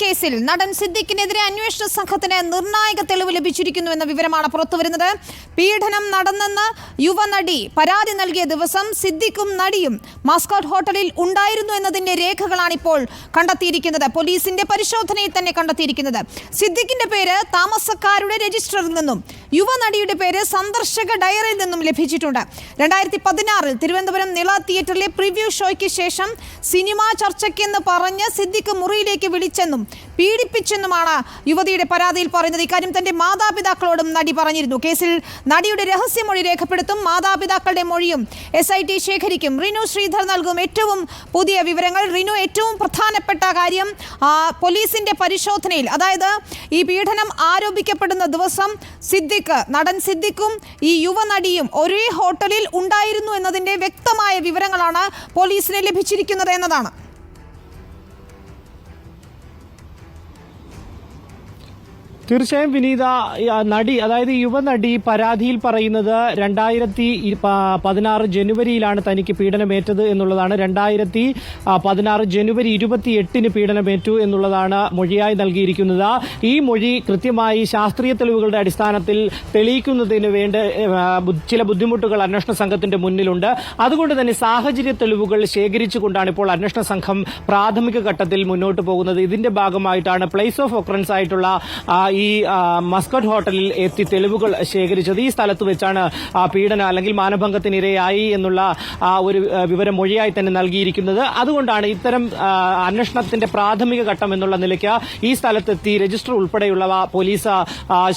കേസിൽ നടൻ സിദ്ദിഖിനെതിരെ അന്വേഷണ സംഘത്തിന് നിർണായക തെളിവ് ലഭിച്ചിരിക്കുന്നു എന്ന വിവരമാണ് പുറത്തുവരുന്നത്. പീഡനം നടന്നെന്ന് യുവനടി പരാതി നൽകിയ ദിവസം സിദ്ദിഖും നടിയും മാസ്കോട്ട് ഹോട്ടലിൽ ഉണ്ടായിരുന്നു എന്നതിന്റെ രേഖകളാണ് ഇപ്പോൾ കണ്ടെത്തിയിരിക്കുന്നത്. പോലീസിന്റെ പരിശോധനയിൽ തന്നെ കണ്ടെത്തിയിരിക്കുന്നത്. സിദ്ദിഖിന്റെ പേര് താമസക്കാരുടെ രജിസ്റ്ററിൽ നിന്നും യുവനടിയുടെ പേര് സന്ദർശക ഡയറിയിൽ നിന്നും ലഭിച്ചിട്ടുണ്ട്. രണ്ടായിരത്തി പതിനാറിൽ തിരുവനന്തപുരം നിള തിയേറ്ററിലെ പ്രിവ്യൂ ഷോയ്ക്ക് ശേഷം സിനിമാ ചർച്ചയ്ക്കെന്ന് പറഞ്ഞ് സിദ്ദിഖ് മുറിയിലേക്ക് വിളിച്ചെന്നും പീഡിപ്പിച്ചെന്നുമാണ് യുവതിയുടെ പരാതിയിൽ പറയുന്നത്. ഇക്കാര്യം തന്റെ മാതാപിതാക്കളോടും നടി പറഞ്ഞിരുന്നു. കേസിൽ നടിയുടെ രഹസ്യമൊഴി രേഖപ്പെടുത്തും മാതാപിതാക്കളുടെ മൊഴിയും എസ് ഐ ടി ശേഖരിക്കും. റിനു ശ്രീധർ നൽകും ഏറ്റവും പുതിയ വിവരങ്ങൾ. റിനു ഏറ്റവും പ്രധാനപ്പെട്ട കാര്യം പോലീസിന്റെ പരിശോധനയിൽ അതായത് ഈ പീഡനം ആരോപിക്കപ്പെടുന്ന ദിവസം സിദ്ദിഖ് നടൻ സിദ്ദിഖും ഈ യുവനടിയും ഒരേ ഹോട്ടലിൽ ഉണ്ടായിരുന്നു എന്നതിന്റെ വ്യക്തമായ വിവരങ്ങളാണ് പോലീസിന് ലഭിച്ചിരിക്കുന്നത് എന്നതാണ്. തീർച്ചയായും വിനീത നടി അതായത് യുവനടി പരാതിയിൽ പറയുന്നത് രണ്ടായിരത്തി പതിനാറ് ജനുവരിയിലാണ് തനിക്ക് പീഡനമേറ്റത് എന്നുള്ളതാണ്. രണ്ടായിരത്തി പതിനാറ് ജനുവരി ഇരുപത്തി എട്ടിന് പീഡനമേറ്റു എന്നുള്ളതാണ് മൊഴിയായി നൽകിയിരിക്കുന്നത്. ഈ മൊഴി കൃത്യമായി ശാസ്ത്രീയ തെളിവുകളുടെ അടിസ്ഥാനത്തിൽ തെളിയിക്കുന്നതിന് വേണ്ട ചില ബുദ്ധിമുട്ടുകൾ അന്വേഷണ സംഘത്തിന്റെ മുന്നിലുണ്ട്. അതുകൊണ്ട് തന്നെ സാഹചര്യ തെളിവുകൾ ശേഖരിച്ചുകൊണ്ടാണ് ഇപ്പോൾ അന്വേഷണ സംഘം പ്രാഥമിക ഘട്ടത്തിൽ മുന്നോട്ട് പോകുന്നത്. ഇതിന്റെ ഭാഗമായിട്ടാണ് പ്ലേസ് ഓഫ് ഒക്രൻസ് ആയിട്ടുള്ള ഈ മസ്കട്ട് ഹോട്ടലിൽ എത്തി തെളിവുകൾ ശേഖരിച്ചത്. ഈ സ്ഥലത്ത് വെച്ചാണ് പീഡന അല്ലെങ്കിൽ മാനഭംഗത്തിനിരയായി എന്നുള്ള ഒരു വിവരം മൊഴിയായി തന്നെ നൽകിയിരിക്കുന്നത്. അതുകൊണ്ടാണ് ഇത്തരം അന്വേഷണത്തിന്റെ പ്രാഥമിക ഘട്ടം എന്നുള്ള നിലയ്ക്ക് ഈ സ്ഥലത്തെത്തി രജിസ്റ്റർ ഉൾപ്പെടെയുള്ളവ പോലീസ്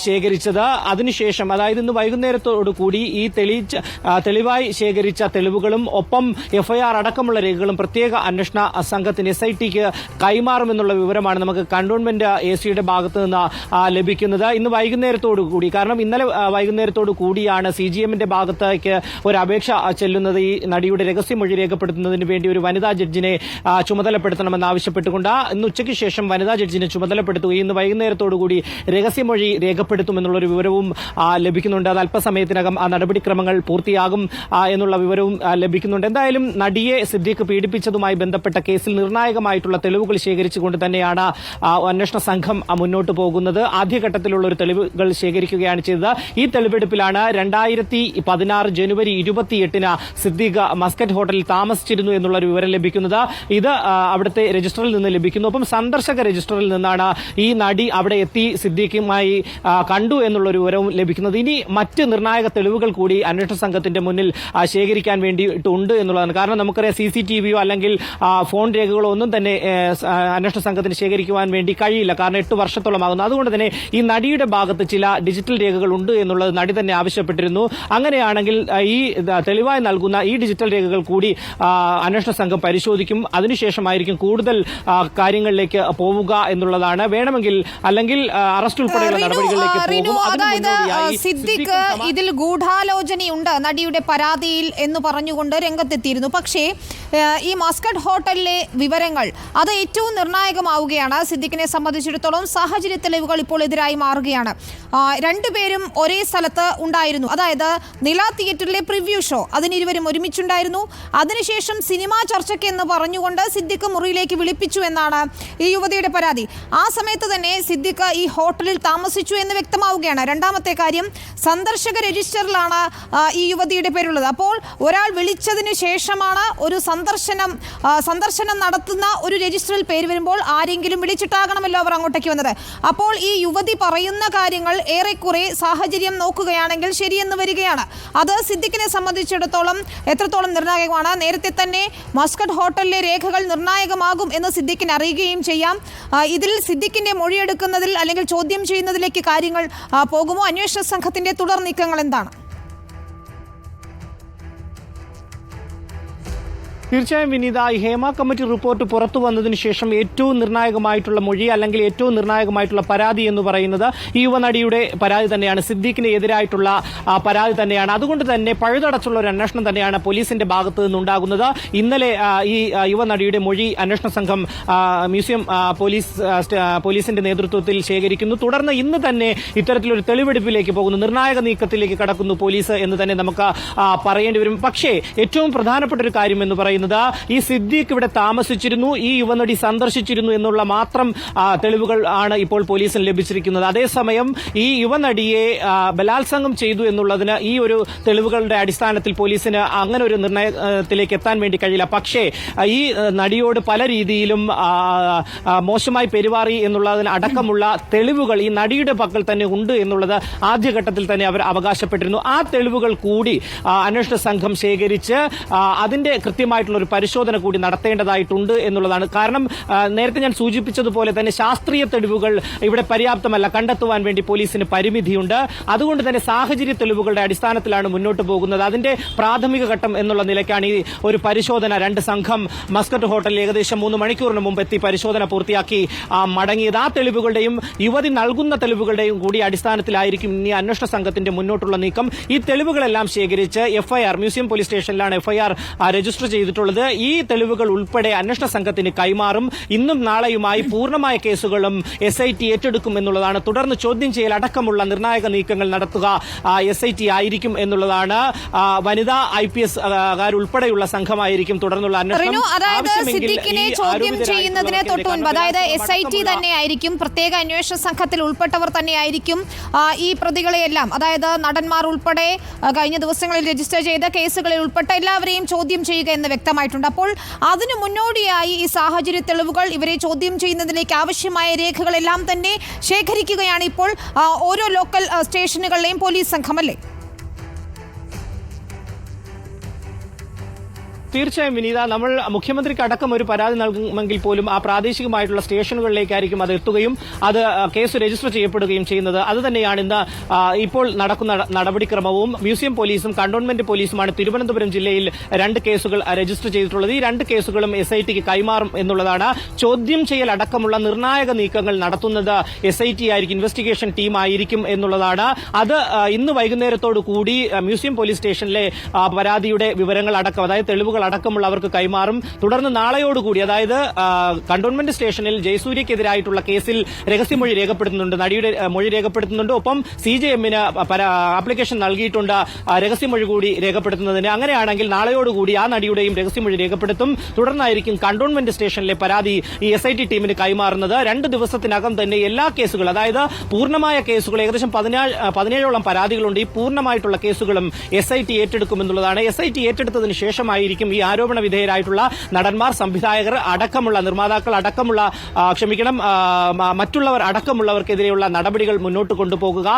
ശേഖരിച്ചത്. അതിനുശേഷം അതായത് ഇന്ന് വൈകുന്നേരത്തോടുകൂടി ഈ തെളിവായി ശേഖരിച്ച തെളിവുകളും ഒപ്പം എഫ്ഐആർ അടക്കമുള്ള രേഖകളും പ്രത്യേക അന്വേഷണ സംഘത്തിന് എസ് ഐ ടിക്ക് കൈമാറുമെന്നുള്ള വിവരമാണ് നമുക്ക് കണ്ടോൺമെന്റ് എ സിയുടെ ഭാഗത്ത് നിന്ന് ലഭിക്കുന്നത് ഇന്ന് വൈകുന്നേരത്തോടു കൂടി. കാരണം ഇന്നലെ വൈകുന്നേരത്തോടു കൂടിയാണ് സി ജി എമ്മിന്റെ ഭാഗത്തേക്ക് ഒരു അപേക്ഷ ചെല്ലുന്നത്. ഈ നടിയുടെ രഹസ്യമൊഴി രേഖപ്പെടുത്തുന്നതിന് വേണ്ടി ഒരു വനിതാ ജഡ്ജിനെ ആ, ചുമതലപ്പെടുത്തണമെന്ന് ആവശ്യപ്പെട്ടുകൊണ്ട് ഇന്ന് ഉച്ചയ്ക്ക് ശേഷം വനിതാ ജഡ്ജിനെ ചുമതലപ്പെടുത്തുകയും ഇന്ന് വൈകുന്നേരത്തോടു കൂടി രഹസ്യമൊഴി രേഖപ്പെടുത്തുമെന്നുള്ള ഒരു വിവരവും ലഭിക്കുന്നുണ്ട്. അത് അല്പസമയത്തിനകം ആ നടപടിക്രമങ്ങൾ പൂർത്തിയാകും എന്നുള്ള വിവരവും ലഭിക്കുന്നുണ്ട്. എന്തായാലും നടിയെ സിദ്ദീഖ് പീഡിപ്പിച്ചതുമായി ബന്ധപ്പെട്ട കേസിൽ നിർണായകമായിട്ടുള്ള തെളിവുകൾ ശേഖരിച്ചുകൊണ്ട് തന്നെയാണ് അന്വേഷണ സംഘം മുന്നോട്ട് പോകുന്നത്. ആദ്യഘട്ടത്തിലുള്ള ഒരു തെളിവുകൾ ശേഖരിക്കുകയാണ് ചെയ്തത്. ഈ തെളിവെടുപ്പിലാണ് രണ്ടായിരത്തി പതിനാറ് ജനുവരി ഇരുപത്തിയെട്ടിന് സിദ്ദീഖ് മസ്കറ്റ് ഹോട്ടലിൽ താമസിച്ചിരുന്നു എന്നുള്ള ഒരു വിവരം ലഭിക്കുന്നത്. ഇത് അവിടുത്തെ രജിസ്റ്ററിൽ നിന്ന് ലഭിക്കുന്നു. ഒപ്പം സന്ദർശക രജിസ്റ്ററിൽ നിന്നാണ് ഈ നടി അവിടെ എത്തി സിദ്ദീഖുമായി കണ്ടു എന്നുള്ള ഒരു വിവരവും ലഭിക്കുന്നത്. ഇനി മറ്റ് നിർണായക തെളിവുകൾ കൂടി അന്വേഷണ സംഘത്തിന്റെ മുന്നിൽ ശേഖരിക്കാൻ വേണ്ടിയിട്ടുണ്ട് എന്നുള്ളതാണ്. കാരണം നമുക്കറിയാം സി സി ടി വിയോ അല്ലെങ്കിൽ ഫോൺ രേഖകളോ ഒന്നും തന്നെ അന്വേഷണ സംഘത്തിന് ശേഖരിക്കുവാൻ വേണ്ടി കഴിയില്ല. കാരണം എട്ട് വർഷത്തോളമാകുന്നു. അതുകൊണ്ട് തന്നെ ഈ നടിയുടെ ഭാഗത്ത് ചില ഡിജിറ്റൽ രേഖകൾ ഉണ്ട് എന്നുള്ളത് നടി തന്നെ ആവശ്യപ്പെട്ടിരുന്നു. അങ്ങനെയാണെങ്കിൽ ഈ തെളിവായി നൽകുന്ന ഈ ഡിജിറ്റൽ രേഖകൾ കൂടി അന്വേഷണ സംഘം പരിശോധിക്കും. അതിനുശേഷമായിരിക്കും കൂടുതൽ കാര്യങ്ങളിലേക്ക് പോവുക എന്നുള്ളതാണ്. വേണമെങ്കിൽ അല്ലെങ്കിൽ അറസ്റ്റ് ഉൾപ്പെടെയുള്ള നടപടികളിലേക്ക് പോകും. അതായത് സിദ്ദിഖ് ഇതിൽ ഗൂഢാലോചനയുണ്ട് നടിയുടെ പരാതിയിൽ എന്ന് പറഞ്ഞുകൊണ്ട് രംഗത്തെത്തിയിരുന്നു. പക്ഷേ ഈ മസ്കറ്റ് ഹോട്ടലിലെ വിവരങ്ങൾ അത് ഏറ്റവും നിർണായകമാവുകയാണ്. സിദ്ദിഖിനെ സംബന്ധിച്ചിടത്തോളം സാഹചര്യ തെളിവുകൾ ഇപ്പോൾ എതിരായി മാറുകയാണ്. രണ്ടുപേരും ഒരേ സ്ഥലത്ത് ഉണ്ടായിരുന്നു. അതായത് നില തിയേറ്ററിലെ പ്രിവ്യൂ ഷോ. അതിന് ഇരുവരും ഒരുമിച്ചുണ്ടായിരുന്നു. അതിനുശേഷം സിനിമ ചർച്ചയ്ക്ക് എന്ന് പറഞ്ഞുകൊണ്ട് സിദ്ദിഖ് മുറിയിലേക്ക് വിളിപ്പിച്ചു എന്നാണ് ഈ യുവതിയുടെ പരാതി. ആ സമയത്ത് തന്നെ സിദ്ദിഖ് ഈ ഹോട്ടലിൽ താമസിച്ചു എന്ന് വ്യക്തമാവുകയാണ്. രണ്ടാമത്തെ കാര്യം സന്ദർശക രജിസ്റ്ററിലാണ് ഈ യുവതിയുടെ പേരുള്ളത്. അപ്പോൾ ഒരാൾ വിളിച്ചതിന് ശേഷമാണ് ഒരു സന്ദർശനം സന്ദർശനം നടത്തുന്ന ഒരു രജിസ്റ്ററിൽ പേര് വരുമ്പോൾ ആരെങ്കിലും വിളിച്ചിട്ടാകണമല്ലോ അവർ അങ്ങോട്ടേക്ക് വന്നത്. അപ്പോൾ ഈ യുവതി പറയുന്ന കാര്യങ്ങൾ ഏറെക്കുറെ സാഹചര്യം നോക്കുകയാണെങ്കിൽ ശരിയെന്ന് വരികയാണ്. അത് സിദ്ദിഖിനെ സംബന്ധിച്ചിടത്തോളം എത്രത്തോളം നിർണായകമാണ്. നേരത്തെ തന്നെ മസ്കറ്റ് ഹോട്ടലിലെ രേഖകൾ നിർണായകമാകും എന്ന് സിദ്ദിഖിന് അറിയുകയും ചെയ്യാം. ഇതിൽ സിദ്ദിഖിന്റെ മൊഴിയെടുക്കുന്നതിൽ അല്ലെങ്കിൽ ചോദ്യം ചെയ്യുന്നതിലേക്ക് കാര്യങ്ങൾ പോകുമോ? അന്വേഷണ സംഘത്തിന്റെ തുടർ നീക്കങ്ങൾ എന്താണ്? തീർച്ചയായും വിനീത ഈ ഹേമ കമ്മിറ്റി റിപ്പോർട്ട് പുറത്തു വന്നതിന് ശേഷം ഏറ്റവും നിർണായകമായിട്ടുള്ള മൊഴി അല്ലെങ്കിൽ ഏറ്റവും നിർണായകമായിട്ടുള്ള പരാതി എന്ന് പറയുന്നത് ഈ യുവനടിയുടെ പരാതി തന്നെയാണ്. സിദ്ദീഖിന് എതിരായിട്ടുള്ള പരാതി തന്നെയാണ്. അതുകൊണ്ട് തന്നെ പഴുതടച്ചുള്ള ഒരു അന്വേഷണം തന്നെയാണ് പോലീസിന്റെ ഭാഗത്ത് നിന്നുണ്ടാകുന്നത്. ഇന്നലെ ഈ യുവനടിയുടെ മൊഴി അന്വേഷണ സംഘം മ്യൂസിയം പോലീസ് പോലീസിന്റെ നേതൃത്വത്തിൽ ശേഖരിക്കുന്നു. തുടർന്ന് ഇന്ന് തന്നെ ഇത്തരത്തിലൊരു തെളിവെടുപ്പിലേക്ക് പോകുന്നു. നിർണായക നീക്കത്തിലേക്ക് കടക്കുന്നു പോലീസ് എന്ന് തന്നെ നമുക്ക് പറയേണ്ടി വരും. പക്ഷേ ഏറ്റവും പ്രധാനപ്പെട്ട ഒരു കാര്യം എന്ന് പറയുന്നത് പറയുന്നത് ഈ സിദ്ദീഖ് ഇവിടെ താമസിച്ചിരുന്നു ഈ യുവനടി സന്ദർശിച്ചിരുന്നു എന്നുള്ള മാത്രം തെളിവുകൾ ആണ് ഇപ്പോൾ പോലീസിന് ലഭിച്ചിരിക്കുന്നത്. അതേസമയം ഈ യുവനടിയെ ബലാത്സംഗം ചെയ്തു എന്നുള്ളതിന് ഈ ഒരു തെളിവുകളുടെ അടിസ്ഥാനത്തിൽ പോലീസിന് അങ്ങനെ ഒരു നിർണയത്തിലേക്ക് എത്താൻ വേണ്ടി കഴിയില്ല. പക്ഷേ ഈ നടിയോട് പല രീതിയിലും മോശമായി പെരുമാറി എന്നുള്ളതിന് അടക്കമുള്ള തെളിവുകൾ ഈ നടിയുടെ പക്കൽ തന്നെ ഉണ്ട് എന്നുള്ളത് ആദ്യഘട്ടത്തിൽ തന്നെ അവർ അവകാശപ്പെട്ടിരുന്നു. ആ തെളിവുകൾ കൂടി അന്വേഷണ സംഘം ശേഖരിച്ച് അതിന്റെ കൃത്യമായിട്ടുള്ള ഒരു പരിശോധന കൂടി നടത്തേണ്ടതായിട്ടുണ്ട് എന്നുള്ളതാണ്. കാരണം നേരത്തെ ഞാൻ സൂചിപ്പിച്ചതുപോലെ തന്നെ ശാസ്ത്രീയ തെളിവുകൾ ഇവിടെ പര്യാപ്തമല്ല. കണ്ടെത്തുവാൻ വേണ്ടി പോലീസിന് പരിമിതിയുണ്ട്. അതുകൊണ്ട് തന്നെ സാഹചര്യ തെളിവുകളുടെ അടിസ്ഥാനത്തിലാണ് മുന്നോട്ട് പോകുന്നത്. അതിന്റെ പ്രാഥമിക ഘട്ടം എന്നുള്ള നിലയ്ക്കാണ് ഈ ഒരു പരിശോധന. രണ്ട് സംഘം മസ്കറ്റ് ഹോട്ടലിൽ ഏകദേശം മൂന്ന് മണിക്കൂറിന് മുമ്പ് എത്തി പരിശോധന പൂർത്തിയാക്കി മടങ്ങിയത്. ആ തെളിവുകളുടെയും യുവതി നൽകുന്ന തെളിവുകളുടെയും കൂടി അടിസ്ഥാനത്തിലായിരിക്കും ഇനി അന്വേഷണ സംഘത്തിന്റെ മുന്നോട്ടുള്ള നീക്കം. ഈ തെളിവുകളെല്ലാം ശേഖരിച്ച് എഫ്ഐആർ മ്യൂസിയം പോലീസ് സ്റ്റേഷനിലാണ് എഫ്ഐആർ രജിസ്റ്റർ ചെയ്തിട്ടുള്ളത്. ഈ തെളിവുകൾ ഉൾപ്പെടെ അന്വേഷണ സംഘത്തിന് കൈമാറും. ഇന്നും നാളെയുമായി പൂർണമായ കേസുകളും എസ് ഐ ടി ഏറ്റെടുക്കും എന്നുള്ളതാണ്. തുടർന്ന് ചോദ്യം ചെയ്യൽ അടക്കമുള്ള നിർണായക നീക്കങ്ങൾ നടത്തുക എസ് ഐ ടി ആയിരിക്കും എന്നുള്ളതാണ്. വനിതാ ഐ പി എസ് ഉൾപ്പെടെയുള്ള സംഘമായിരിക്കും തുടർന്നുള്ള അന്വേഷണം. ചോദ്യം ചെയ്യുന്നതിന് അതായത് എസ് ഐ ടി അടക്കമുള്ള തന്നെ ആയിരിക്കും പ്രത്യേക അന്വേഷണ സംഘത്തിൽ ഉൾപ്പെട്ടവർ തന്നെയായിരിക്കും ഈ പ്രതികളെയെല്ലാം. അതായത് നടന്മാർ ഉൾപ്പെടെ കഴിഞ്ഞ ദിവസങ്ങളിൽ രജിസ്റ്റർ ചെയ്ത കേസുകളിൽ ഉൾപ്പെട്ട എല്ലാവരെയും ചോദ്യം ചെയ്യുക എന്ന് വ്യക്തമായിട്ടുണ്ട്. അപ്പോൾ അതിനു മുന്നോടിയായി ഈ സാഹചര്യ തെളിവുകൾ ഇവരെ ചോദ്യം ചെയ്യുന്നതിലേക്ക് ആവശ്യമായ രേഖകളെല്ലാം തന്നെ ശേഖരിക്കുകയാണ് ഇപ്പോൾ ഓരോ ലോക്കൽ സ്റ്റേഷനുകളിലെയും പോലീസ് സംഘമല്ലേ തീർച്ചയായും വിനീത നമ്മൾ മുഖ്യമന്ത്രിക്ക് അടക്കം ഒരു പരാതി നൽകുമെങ്കിൽ പോലും ആ പ്രാദേശികമായിട്ടുള്ള സ്റ്റേഷനുകളിലേക്കായിരിക്കും അത് എത്തുകയും അത് കേസ് രജിസ്റ്റർ ചെയ്യപ്പെടുകയും ചെയ്യുന്നത്. അത് തന്നെയാണ് ഇന്ന് ഇപ്പോൾ നടക്കുന്ന നടപടിക്രമവും. മ്യൂസിയം പോലീസും കണ്ടോൺമെന്റ് പോലീസുമാണ് തിരുവനന്തപുരം ജില്ലയിൽ രണ്ട് കേസുകൾ രജിസ്റ്റർ ചെയ്തിട്ടുള്ളത്. ഈ രണ്ട് കേസുകളും എസ് ഐ ടിക്ക് കൈമാറും എന്നുള്ളതാണ് ചോദ്യം ചെയ്യൽ അടക്കമുള്ള നിർണായക നീക്കങ്ങൾ നടത്തുന്നത് എസ് ഐ ടി ആയിരിക്കും ഇൻവെസ്റ്റിഗേഷൻ ടീം ആയിരിക്കും എന്നുള്ളതാണ്. അത് ഇന്ന് വൈകുന്നേരത്തോടു കൂടി മ്യൂസിയം പോലീസ് സ്റ്റേഷനിലെ പരാതിയുടെ വിവരങ്ങൾ അടക്കം അതായത് തെളിവുകൾ അടക്കമുള്ള അവർക്ക് കൈമാറും. തുടർന്ന് നാളെയോടുകൂടി അതായത് കണ്ടോൺമെന്റ് സ്റ്റേഷനിൽ ജയസൂര്യക്കെതിരായിട്ടുള്ള കേസിൽ രഹസ്യമൊഴി രേഖപ്പെടുത്തുന്നുണ്ട്. നടിയുടെ മൊഴി രേഖപ്പെടുത്തുന്നുണ്ട്. ഒപ്പം സി ജെ എമ്മിന് ആപ്ലിക്കേഷൻ നൽകിയിട്ടുണ്ട്. രഹസ്യമൊഴി കൂടി രേഖപ്പെടുത്തുന്നതിന്. അങ്ങനെയാണെങ്കിൽ നാളെയോടുകൂടി ആ നടിയുടെയും രഹസ്യമൊഴി രേഖപ്പെടുത്തും. തുടർന്നായിരിക്കും കണ്ടോൺമെന്റ് സ്റ്റേഷനിലെ പരാതി ഈ എസ് ഐ ടി ടീമിന് കൈമാറുന്നത്. രണ്ട് ദിവസത്തിനകം തന്നെ എല്ലാ കേസുകളും അതായത് പൂർണമായ കേസുകൾ ഏകദേശം പതിനേഴോളം പരാതികളുണ്ട്. ഈ പൂർണമായിട്ടുള്ള കേസുകളും എസ് ഐ ടി ഏറ്റെടുക്കുമെന്നുള്ളതാണ്. എസ് ഐ ടി ഏറ്റെടുത്തതിന് ശേഷമായിരിക്കും ഈ ആരോപണ വിധേയരായിട്ടുള്ള നടന്മാർ സംവിധായകർ അടക്കമുള്ള നിർമ്മാതാക്കൾ അടക്കമുള്ള ക്ഷമിക്കണം മറ്റുള്ളവർ അടക്കമുള്ളവർക്കെതിരെയുള്ള നടപടികൾ മുന്നോട്ട് കൊണ്ടുപോകുക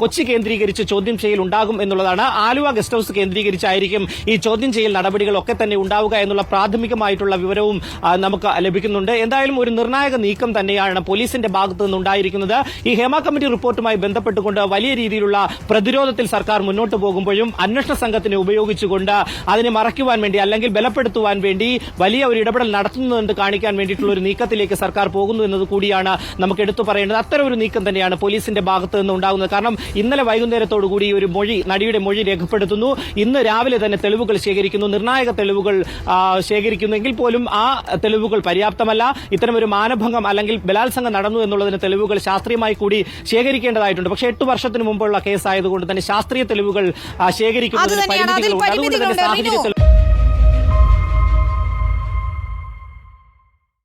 കൊച്ചി കേന്ദ്രീകരിച്ച് ചോദ്യം ചെയ്യൽ ഉണ്ടാകും എന്നുള്ളതാണ് ആലുവ ഗസ്റ്റ് ഹൌസ് കേന്ദ്രീകരിച്ചായിരിക്കും ഈ ചോദ്യം ചെയ്യൽ നടപടികളൊക്കെ തന്നെ ഉണ്ടാവുക എന്നുള്ള പ്രാഥമികമായിട്ടുള്ള വിവരവും നമുക്ക് ലഭിക്കുന്നുണ്ട്. എന്തായാലും ഒരു നിർണായക നീക്കം തന്നെയാണ് പോലീസിന്റെ ഭാഗത്തു നിന്നുണ്ടായിരിക്കുന്നത്. ഈ ഹേമ കമ്മിറ്റി റിപ്പോർട്ടുമായി ബന്ധപ്പെട്ടുകൊണ്ട് വലിയ രീതിയിലുള്ള പ്രതിരോധത്തിൽ സർക്കാർ മുന്നോട്ട് പോകുമ്പോഴും അന്വേഷണ സംഘത്തിനെ ഉപയോഗിച്ചുകൊണ്ട് അതിനെ മറയ്ക്കുവാൻ വേണ്ടി അല്ലെങ്കിൽ ബലപ്പെടുത്തുവാൻ വേണ്ടി വലിയ ഒരു ഇടപെടൽ നടത്തുന്നുണ്ട് കാണിക്കാൻ വേണ്ടിയിട്ടുള്ള ഒരു നീക്കത്തിലേക്ക് സർക്കാർ പോകുന്നു എന്നത് കൂടിയാണ് നമുക്ക് എടുത്തു പറയേണ്ടത്. അത്തരം ഒരു നീക്കം തന്നെയാണ് പോലീസിന്റെ ഭാഗത്ത് നിന്ന് ഉണ്ടാകുന്നത്. കാരണം ഇന്നലെ വൈകുന്നേരത്തോടുകൂടി ഒരു മൊഴി നടിയുടെ മൊഴി രേഖപ്പെടുത്തുന്നു. ഇന്ന് രാവിലെ തന്നെ തെളിവുകൾ ശേഖരിക്കുന്നു. നിർണായക തെളിവുകൾ ശേഖരിക്കുന്നെങ്കിൽ പോലും ആ തെളിവുകൾ പര്യാപ്തമല്ല. ഇത്തരം ഒരു മാനഭംഗം അല്ലെങ്കിൽ ബലാത്സംഗം നടന്നു എന്നുള്ളതിന് തെളിവുകൾ ശാസ്ത്രീയമായി കൂടി ശേഖരിക്കേണ്ടതായിട്ടുണ്ട്. പക്ഷേ എട്ട് വർഷത്തിന് മുമ്പുള്ള കേസായതുകൊണ്ട് തന്നെ ശാസ്ത്രീയ തെളിവുകൾ ശേഖരിക്കുന്നതിന് പരിമിതികളുണ്ട്. അതുകൊണ്ട് തന്നെ സാഹചര്യത്തിൽ സാഹചര്യ